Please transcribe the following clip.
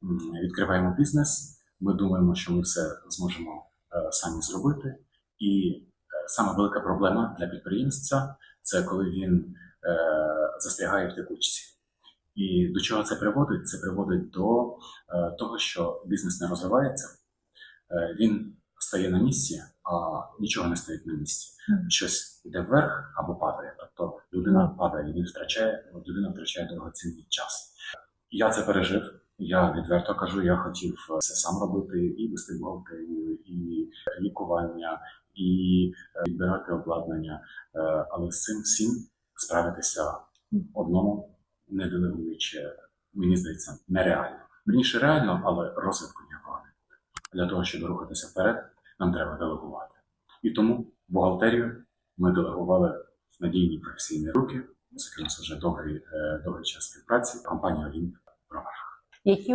ми відкриваємо бізнес, ми думаємо, що ми все зможемо е, самі зробити. І е, саме велика проблема для підприємця це коли він е, застрягає в текучці. І до чого це приводить? Це приводить до того, що бізнес не розвивається, він стає на місці, а нічого не стоїть на місці. Щось йде вверх або падає. Тобто людина падає, він втрачає, людина втрачає дорогоцінний час. Я це пережив. Я відверто кажу, я хотів е, це сам робити і вести бухгалтерію, і лікування, і е, відбирати обладнання. Е, Але з цим всім справитися одному, не делегуючи, мені здається, нереально. Верніше реально, але розвитку ніякого не буде. Для того, щоб рухатися вперед, нам треба делегувати. І тому бухгалтерію ми делегували в надійні професійні руки. У вже довгий, е, довгий час співпраці. Компанія Олімп Провар. Які